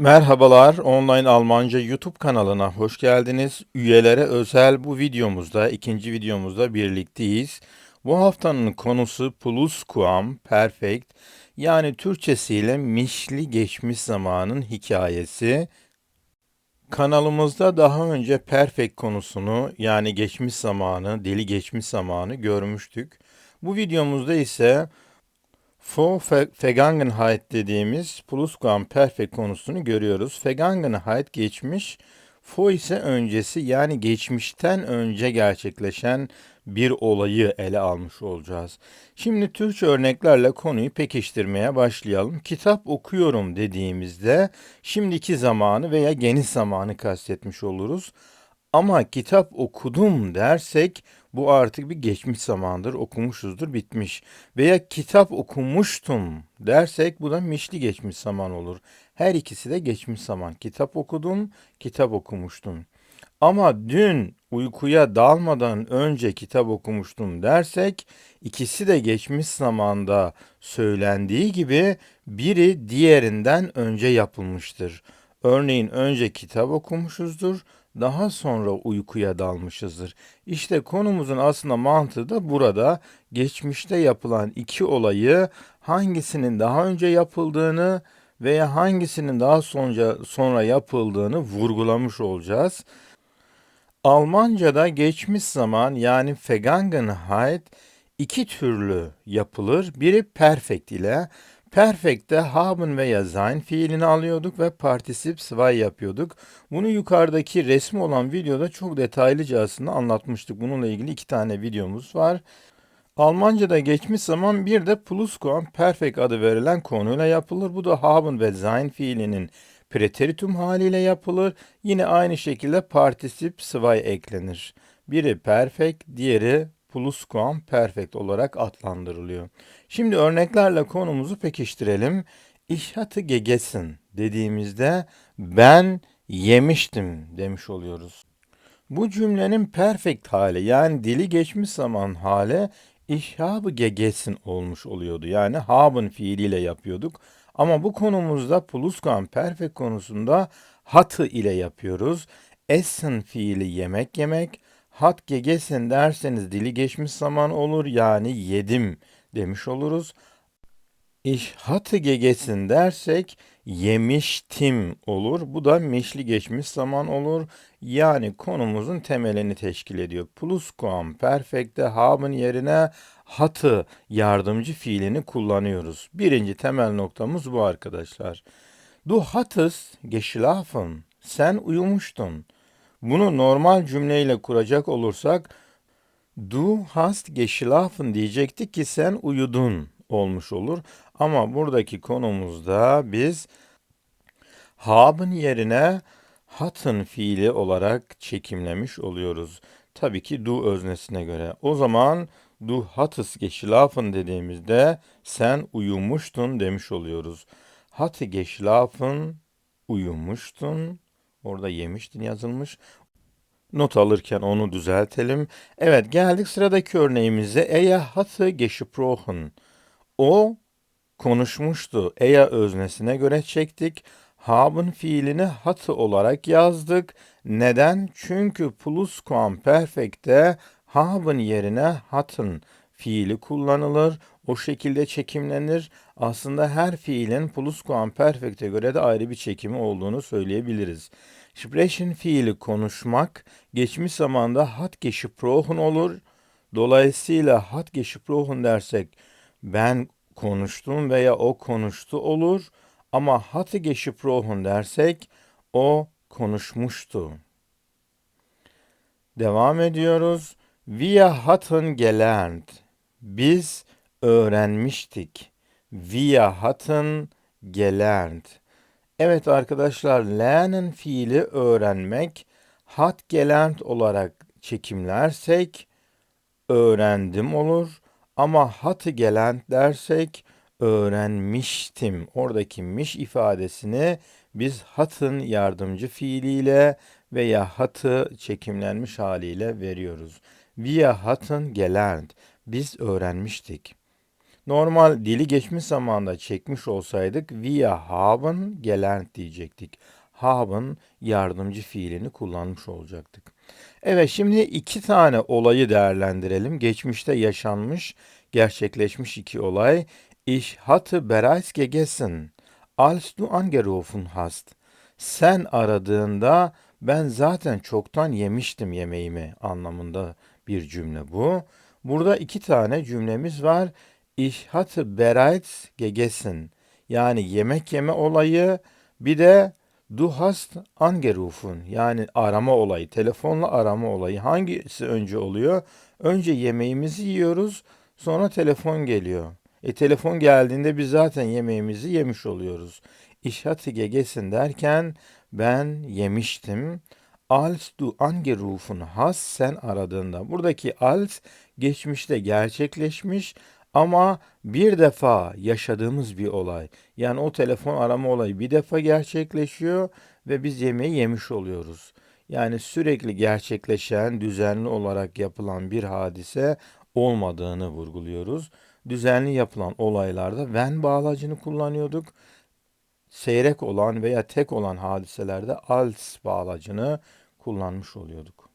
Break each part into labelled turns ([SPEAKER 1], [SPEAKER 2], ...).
[SPEAKER 1] Merhabalar, Online Almanca YouTube kanalına hoş geldiniz. Üyelere özel bu videomuzda, ikinci videomuzda birlikteyiz. Bu haftanın konusu Pluscuamperfekt, yani Türkçesiyle mişli geçmiş zamanın hikayesi. Kanalımızda daha önce perfect konusunu, yani geçmiş zamanı, dili geçmiş zamanı görmüştük. Bu videomuzda ise For Vergangenheit dediğimiz Pluscuamperfekt konusunu görüyoruz. Vergangenheit geçmiş, for ise öncesi yani geçmişten önce gerçekleşen bir olayı ele almış olacağız. Şimdi Türkçe örneklerle konuyu pekiştirmeye başlayalım. Kitap okuyorum dediğimizde şimdiki zamanı veya geniş zamanı kastetmiş oluruz. Ama kitap okudum dersek bu artık bir geçmiş zamandır, okumuşuzdur, bitmiş. Veya kitap okumuştum dersek bu da mişli geçmiş zaman olur. Her ikisi de geçmiş zaman. Kitap okudum, kitap okumuştum. Ama dün uykuya dalmadan önce kitap okumuştum dersek ikisi de geçmiş zamanda söylendiği gibi biri diğerinden önce yapılmıştır. Örneğin önce kitap okumuşuzdur, daha sonra uykuya dalmışızdır. İşte konumuzun aslında mantığı da burada geçmişte yapılan iki olayı hangisinin daha önce yapıldığını veya hangisinin daha sonra, sonra yapıldığını vurgulamış olacağız. Almanca'da geçmiş zaman yani Vergangenheit iki türlü yapılır. Biri perfect ile Perfect'te haben veya sein fiilini alıyorduk ve particip zwei yapıyorduk. Bunu yukarıdaki resmi olan videoda çok detaylıca aslında anlatmıştık. Bununla ilgili iki tane videomuz var. Almanca'da geçmiş zaman bir de Pluscuamperfekt adı verilen konuyla yapılır. Bu da haben ve sein fiilinin preteritum haliyle yapılır. Yine aynı şekilde particip zwei eklenir. Biri perfect, diğeri pluscuamperfekt olarak adlandırılıyor. Şimdi örneklerle konumuzu pekiştirelim. Ich hatte gegessen dediğimizde ben yemiştim demiş oluyoruz. Bu cümlenin perfect hali yani dili geçmiş zaman hali ich habe gegessen olmuş oluyordu. Yani haben fiiliyle yapıyorduk. Ama bu konumuzda pluscuamperfekt konusunda hatte ile yapıyoruz. Essen fiili yemek yemek. Hat gegessen derseniz dili geçmiş zaman olur yani yedim demiş oluruz. Ich hatte gegessen dersek yemiştim olur. Bu da mişli geçmiş zaman olur. Yani konumuzun temelini teşkil ediyor. Pluscuamperfekte haben yerine hatı yardımcı fiilini kullanıyoruz. Birinci temel noktamız bu arkadaşlar. Du hattest geschlafen. Sen uyumuştun. Bunu normal cümleyle kuracak olursak Du hast geschlafen diyecektik ki sen uyudun olmuş olur. Ama buradaki konumuzda biz haben yerine hatten fiili olarak çekimlemiş oluyoruz. Tabii ki du öznesine göre. O zaman du hattest geschlafen dediğimizde sen uyumuştun demiş oluyoruz. Hatte geschlafen uyumuştun. Orada yemiştin yazılmış. Not alırken onu düzeltelim. Evet geldik sıradaki örneğimize. Er hatte gesprochen. O konuşmuştu. Eya öznesine göre çektik. Haben fiilini hatte olarak yazdık. Neden? Çünkü pluscuamperfect'te haben yerine hatten fiili kullanılır. O şekilde çekimlenir. Aslında her fiilin pluscuamperfect'e göre de ayrı bir çekimi olduğunu söyleyebiliriz. Sprechen fiili konuşmak geçmiş zamanda hat gesprochen olur. Dolayısıyla hat gesprochen dersek ben konuştum veya o konuştu olur. Ama hatte gesprochen dersek o konuşmuştu. Devam ediyoruz. Wir hatten gelernt. Biz öğrenmiştik. Wir hatten gelernt. Evet arkadaşlar, lernen fiili öğrenmek, hat gelernt olarak çekimlersek öğrendim olur. Ama hatı gelernt dersek öğrenmiştim. Oradaki miş ifadesini biz hatın yardımcı fiiliyle veya hatı çekimlenmiş haliyle veriyoruz. Wir hatten gelernt. Biz öğrenmiştik. Normal dili geçmiş zamanda çekmiş olsaydık wir haben gelernt diyecektik. Haben yardımcı fiilini kullanmış olacaktık. Evet şimdi iki tane olayı değerlendirelim. Geçmişte yaşanmış, gerçekleşmiş iki olay. Ich hatte bereits gegessen, als du angerufen hast. Sen aradığında ben zaten çoktan yemiştim yemeğimi anlamında bir cümle bu. Burada iki tane cümlemiz var. Ich hatte bereits gegessen. Yani yemek yeme olayı bir de du hast angerufen. Yani arama olayı, telefonla arama olayı. Hangisi önce oluyor? Önce yemeğimizi yiyoruz, sonra telefon geliyor. E telefon geldiğinde biz zaten yemeğimizi yemiş oluyoruz. Ich hatte gegessen derken ben yemiştim. Als du angerufen hast sen aradığında. Buradaki als geçmişte gerçekleşmiş ama bir defa yaşadığımız bir olay. Yani o telefon arama olayı bir defa gerçekleşiyor ve biz yemeği yemiş oluyoruz. Yani sürekli gerçekleşen, düzenli olarak yapılan bir hadise olmadığını vurguluyoruz. Düzenli yapılan olaylarda when bağlacını kullanıyorduk seyrek olan veya tek olan hadiselerde als bağlacını kullanmış oluyorduk.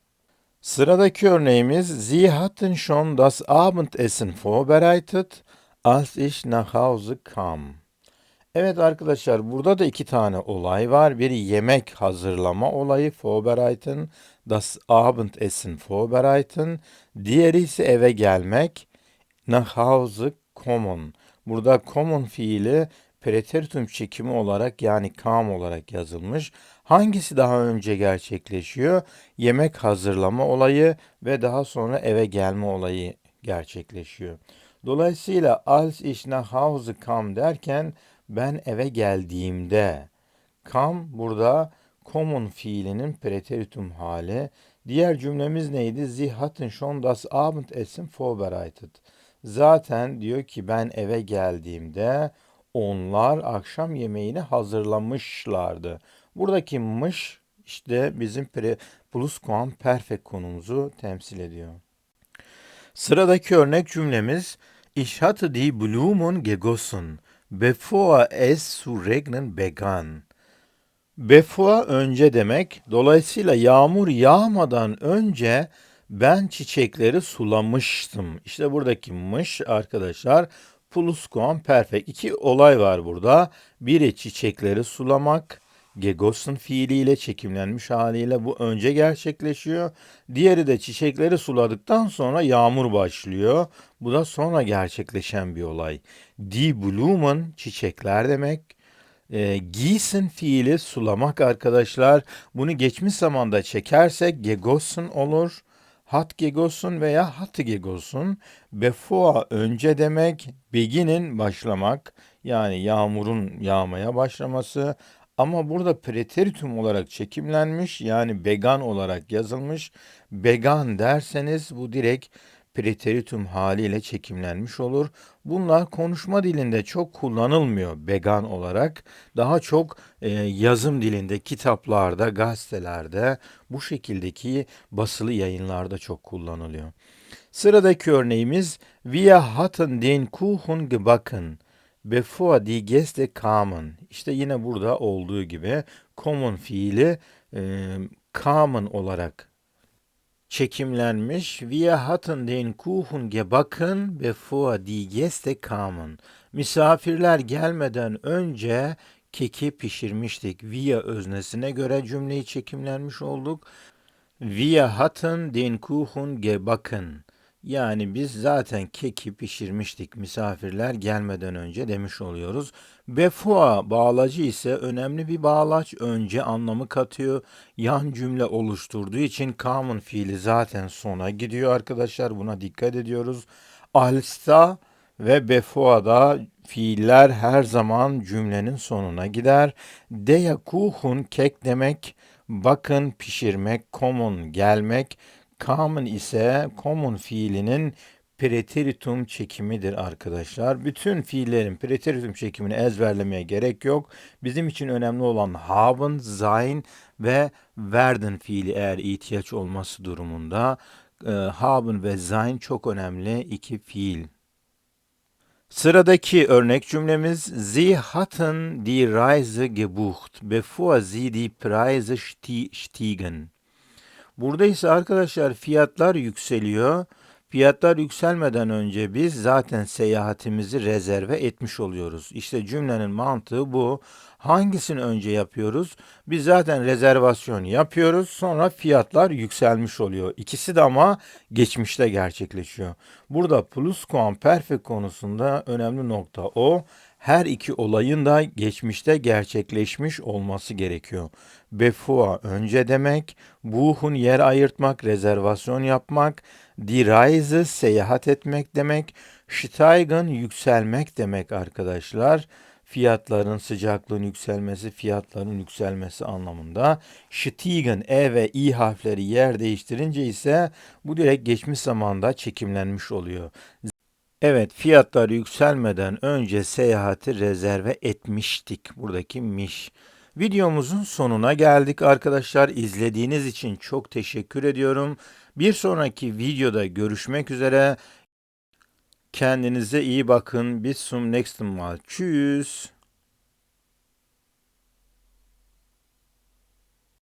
[SPEAKER 1] Sıradaki örneğimiz Sie hatten schon das Abendessen vorbereitet, als ich nach Hause kam. Evet arkadaşlar burada da iki tane olay var. Biri yemek hazırlama olayı vorbereiten, das Abendessen vorbereiten. Diğeri ise eve gelmek, nach Hause kommen. Burada kommen fiili preteritum çekimi olarak yani kam olarak yazılmış. Hangisi daha önce gerçekleşiyor? Yemek hazırlama olayı ve daha sonra eve gelme olayı gerçekleşiyor. Dolayısıyla als ich nach kam derken ben eve geldiğimde kam burada common fiilinin preteritum hali. Diğer cümlemiz neydi? Sie hatten schon das Abendessen vorbereitet. Zaten diyor ki ben eve geldiğimde onlar akşam yemeğini hazırlamışlardı. Buradaki mış işte bizim pre, pluscuamperfect konumuzu temsil ediyor. Sıradaki örnek cümlemiz Ich hatte die Blumen gegossen, bevor es zu regnen begann. Before önce demek. Dolayısıyla yağmur yağmadan önce ben çiçekleri sulamıştım. İşte buradaki mış arkadaşlar pluscuamperfect. İki olay var burada. Biri çiçekleri sulamak, Gegossen fiiliyle çekimlenmiş haliyle bu önce gerçekleşiyor. Diğeri de çiçekleri suladıktan sonra yağmur başlıyor. Bu da sonra gerçekleşen bir olay. Die Blumen çiçekler demek. E, gießen fiili sulamak arkadaşlar. Bunu geçmiş zamanda çekersek gegossen olur. Hat gegossen veya hat gegossen. Bevor önce demek. Begin'in başlamak. Yani yağmurun yağmaya başlaması. Ama burada preteritum olarak çekimlenmiş yani vegan olarak yazılmış. Vegan derseniz bu direkt preteritum haliyle çekimlenmiş olur. Bunlar konuşma dilinde çok kullanılmıyor vegan olarak. Daha çok e, yazım dilinde, kitaplarda, gazetelerde, bu şekildeki basılı yayınlarda çok kullanılıyor. Sıradaki örneğimiz Wir hatten den Kuchen gebacken bevor die Gäste kamen. İşte yine burada olduğu gibi common fiili e, kamen olarak çekimlenmiş. Wir hatten den Kuchen gebacken bevor die Gäste kamen. Misafirler gelmeden önce keki pişirmiştik. Wir öznesine göre cümleyi çekimlenmiş olduk. Wir hatten den Kuchen gebacken. Yani biz zaten keki pişirmiştik misafirler gelmeden önce demiş oluyoruz. Before bağlacı ise önemli bir bağlaç önce anlamı katıyor. Yan cümle oluşturduğu için common fiili zaten sona gidiyor arkadaşlar buna dikkat ediyoruz. Alsta ve before'da fiiller her zaman cümlenin sonuna gider. Der Kuchen kek demek, bakın pişirmek, common gelmek, Common ise common fiilinin preteritum çekimidir arkadaşlar. Bütün fiillerin preteritum çekimini ezberlemeye gerek yok. Bizim için önemli olan haben, sein ve werden fiili eğer ihtiyaç olması durumunda. E, haben ve sein çok önemli iki fiil. Sıradaki örnek cümlemiz Sie hatten die Reise gebucht, bevor sie die Preise sti- stiegen. Burada ise arkadaşlar fiyatlar yükseliyor. Fiyatlar yükselmeden önce biz zaten seyahatimizi rezerve etmiş oluyoruz. İşte cümlenin mantığı bu. Hangisini önce yapıyoruz? Biz zaten rezervasyon yapıyoruz. Sonra fiyatlar yükselmiş oluyor. İkisi de ama geçmişte gerçekleşiyor. Burada pluscuamperfect konusunda önemli nokta o. Her iki olayın da geçmişte gerçekleşmiş olması gerekiyor. Bevor önce demek, buchun yer ayırtmak, rezervasyon yapmak, die seyahat etmek demek, steigen yükselmek demek arkadaşlar. Fiyatların sıcaklığın yükselmesi, fiyatların yükselmesi anlamında. Stiegen, e ve i harfleri yer değiştirince ise bu direkt geçmiş zamanda çekimlenmiş oluyor. Evet, fiyatlar yükselmeden önce seyahati rezerve etmiştik. Buradaki miş. Videomuzun sonuna geldik arkadaşlar. İzlediğiniz için çok teşekkür ediyorum. Bir sonraki videoda görüşmek üzere. Kendinize iyi bakın. Bis zum nächsten Mal. Tschüss.